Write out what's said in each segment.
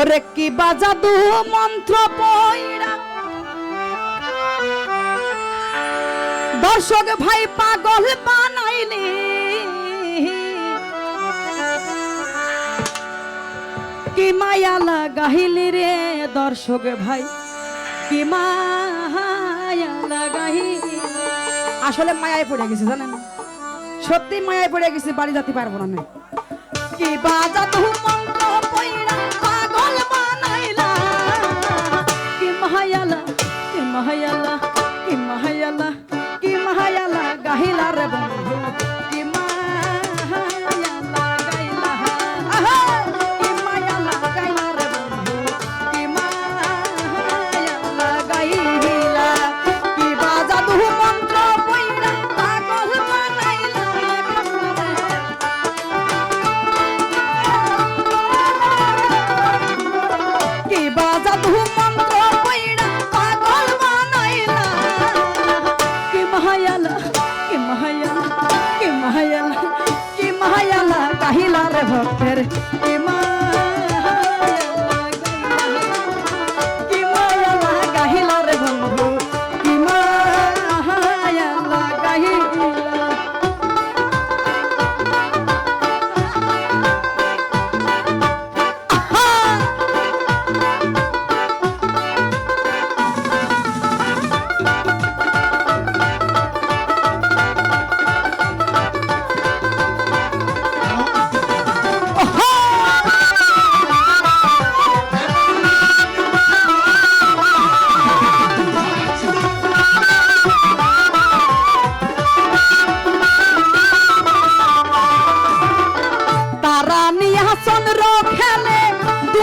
ওরে কি বাজাদু মন্ত্র পয়রা দর্শক ভাই পাগল বানাইলি। কি মায়া লাগাইলি রে দর্শক ভাই? কি মায়া লাগাইলি? আসলে মায়ায় পড়ে গেছে, জানেন? সত্যি মায়ায় পড়ে গেছে, বাড়ি যেতে পারব না কি বাজা তু মন্ত্র পয়রা কি মায়ালা কি মায়ালা কি মায়ালা কি মায়ালা কাহিলা রে ভক্তের কি মায়ালা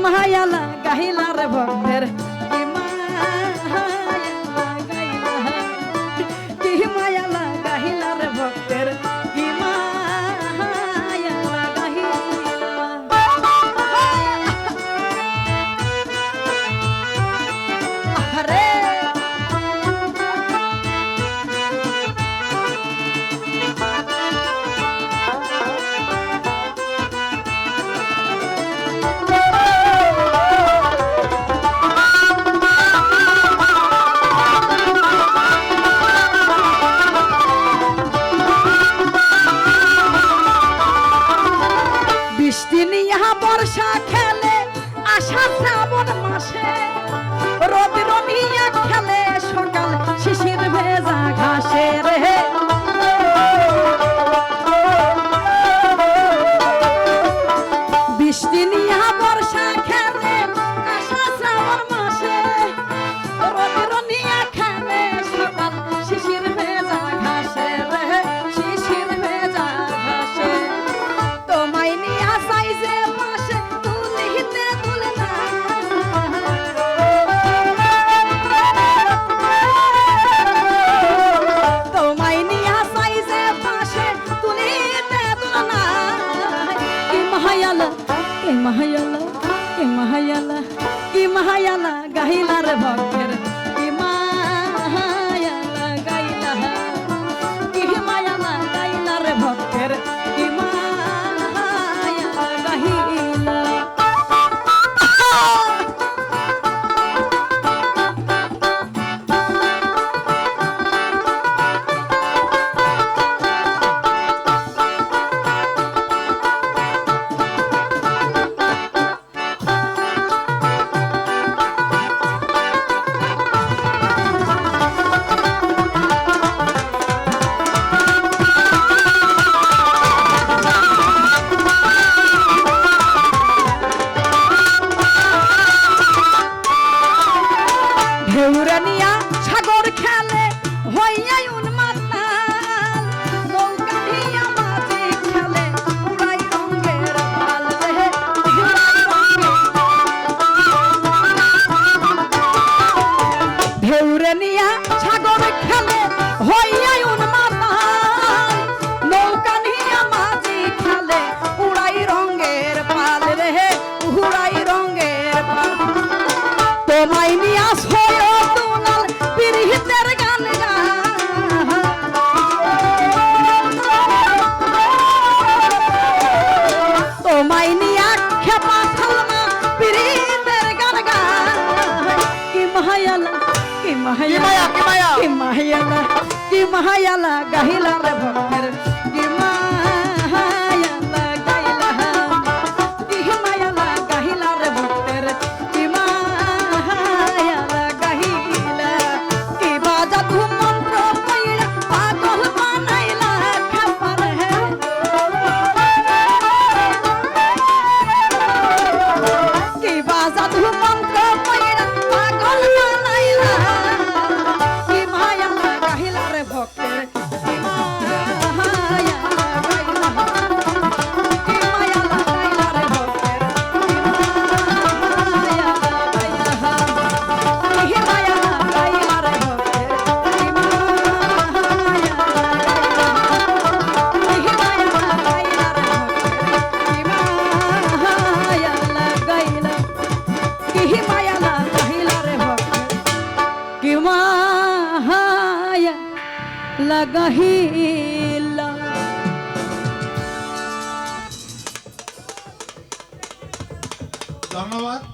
কি মহায়ালা গাহিলা রে ভক্তের মাসে রোদ রমিয়া খেলে সকাল শিশির ভেজা ঘাসে রে মহায়ালা এ মহায়ালা কি মহায়ালা গাহিলার ভক্তের মায়া কি মায়া? কি মায়া গাহিলা রে ভক্তের লাগাহিলা। ধন্যবাদ।